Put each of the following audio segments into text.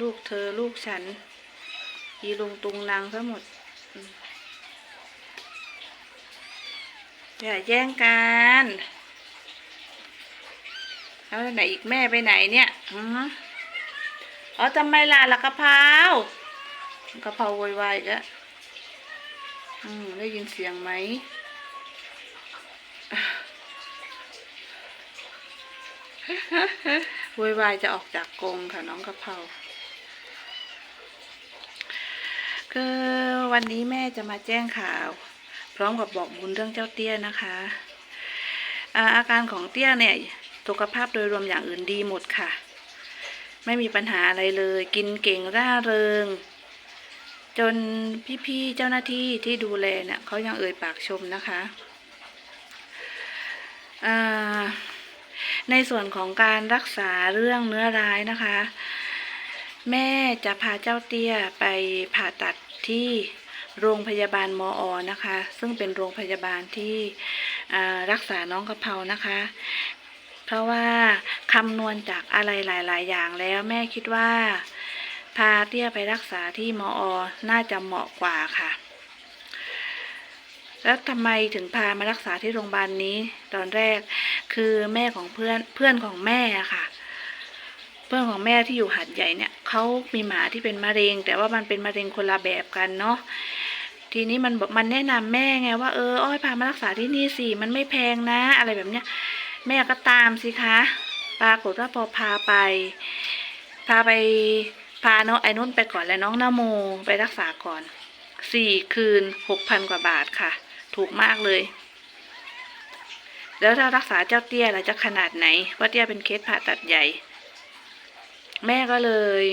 ลูกเธอลูกฉันอีลุงตุงนางทั้งหมดอย่าแย่งกันแล้วไหนอีกแม่ไปไหนเนี่ยอ๋อทำไมล่ะล่ะกะเพรากะเพราโวยวายก็อืมได้ยินเสียงไหมโวยวายจะออกจากกรงค่ะน้องกะเพรา คือวันนี้แม่จะมาแจ้งข่าว พร้อมกับบอกบุญเรื่องเจ้าเตี้ยนะคะอาอาการของเตี้ยเนี่ยสุขภาพโดยรวมอย่างอื่นดีหมดค่ะ ไม่มีปัญหาอะไรเลย กินเก่งร่าเริง จนพี่ๆเจ้าหน้าที่ที่ดูแลเนี่ยเขายังเอ่ยปากชมนะคะในส่วนของการรักษาเรื่องเนื้อร้ายนะคะ แม่จะพาเจ้าเตี้ยไปผ่าตัดที่โรงพยาบาลมออนะคะ ซึ่งเป็นโรงพยาบาลที่รักษาน้องกะเพรานะคะ เพราะว่าคำนวณจากอะไรหลาย ๆ อย่างแล้วแม่คิดว่า พาเตี้ยไปรักษาที่มออน่าจะเหมาะกว่าค่ะ แล้วทำไมถึงพามารักษาที่โรงพยาบาลนี้ตอนแรกคือแม่ของเพื่อนเพื่อนของแม่ค่ะ พื่อนของแม่ที่อยู่หัดใหญ่เนี่ยเขามีหมาที่เป็นมะเร็ง แต่ว่ามันเป็นมะเร็งคนละแบบกันเนาะทีนี้มันบอกมันแนะนำแม่ไงว่าเอออ้อยพามารักษาที่นี่สิมันไม่แพงนะ อะไรแบบเนี้ยแม่ก็ตามสิคะปรากฏว่าพอพาไป พาไปพาเน้องไอ้นุ่นไปก่อนแล้วน้องนโมไปรักษาก่อนสี่คืนหกพันกว่าบาทค่ะ ถูกมากเลย แล้วถ้ารักษาเจ้าเตี้ยล่ะจะขนาดไหนเพราะเตี้ยเป็นเคสผ่าตัดใหญ่ แม่ก็เลย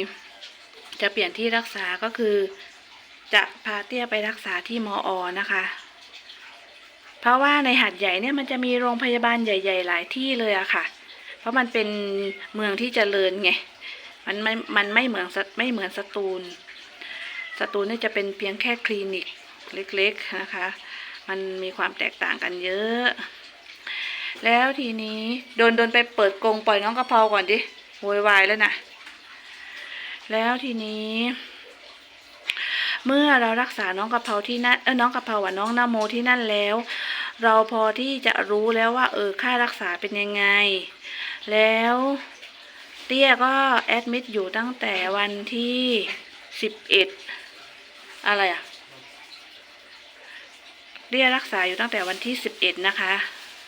จะเปลี่ยนที่รักษาก็คือ จะพาเตี้ยไปรักษาที่มออนะคะ เพราะว่าในหัดใหญ่เนี่ยมันจะมีโรงพยาบาลใหญ่ ๆ หลายที่เลยอะค่ะ เพราะมันเป็นเมืองที่เจริญไงมันไม่มันไม่เหมือนไม่เหมือนสตูล สตูลเนี่ยจะเป็นเพียงแค่คลินิกเล็กๆนะคะ มันมีความแตกต่างกันเยอะ แล้วทีนี้โดนโดนไปเปิดกรงปล่อยน้องกระเพราก่อนดิโวยวายแล้วนะ แล้วทีนี้เมื่อเรารักษาน้องกะเพราที่นั่นเออน้องกะเพราอะน้องนาโมที่นั่นแล้ว เราพอที่จะรู้แล้วว่า เออค่ารักษาเป็นยังไง แล้วเตี้ยก็แอดมิดอยู่ตั้งแต่วันที่สิบเอ็ดอะไรอะเตี้ยรักษาอยู่ตั้งแต่วันที่สิบเอ็ดนะคะ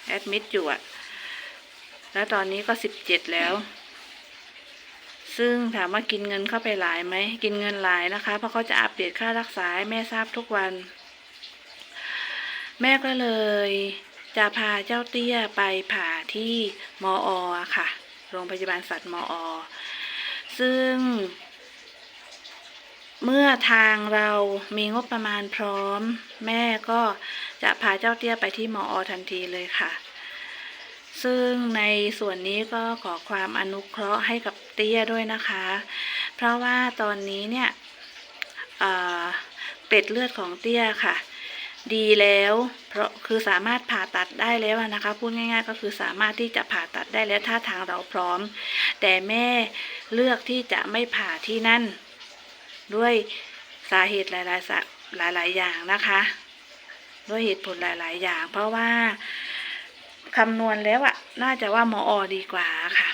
แอดมิดอยู่อะแล้วตอนนี้ก็สิบเจ็ดแล้ว ซึ่งถามว่ากินเงินเข้าไปหลายไหม กินเงินหลายนะคะ เพราะเขาจะอัปเดตค่ารักษาให้แม่ทราบทุกวัน แม่ก็เลย จะพาเจ้าเตี้ยไปผ่าที่มออค่ะ โรงพยาบาลสัตว์มออซึ่ง เมื่อทางเรามีงบประมาณพร้อม แม่ก็จะพาเจ้าเตี้ยไปที่มออทันทีเลยค่ะ ซึ่งในส่วนนี้ก็ขอความอนุเคราะห์ให้กับ เตี้ยด้วยนะคะ เพราะว่าตอนนี้เนี่ยเอ่อเกล็ดเลือดของเตี้ยค่ะ ดีแล้ว เพราะคือสามารถผ่าตัดได้แล้วนะคะ พูดง่าย ๆ ก็คือสามารถที่จะผ่าตัดได้แล้วถ้าทางเราพร้อม แต่แม่เลือกที่จะไม่ผ่าที่นั่น ด้วยสาเหตุหลายๆสาหลาย ๆ อย่างนะคะ ด้วยเหตุผลหลาย ๆ อย่าง เพราะว่าคำนวณแล้วอะน่าจะว่าหมออดีกว่าค่ะ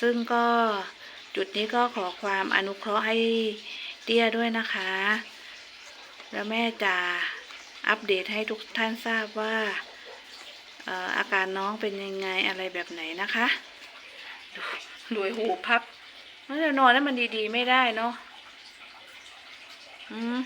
ซึ่งก็จุดนี้ก็ขอความอนุเคราะห์ให้เตี้ยด้วยนะคะ แล้วแม่จะอัปเดตให้ทุกท่านทราบว่าอาการน้องเป็นยังไงอะไรแบบไหนนะคะรวยหูพับมันจะนอนแล้วมันดีๆไม่ได้เนาะอืม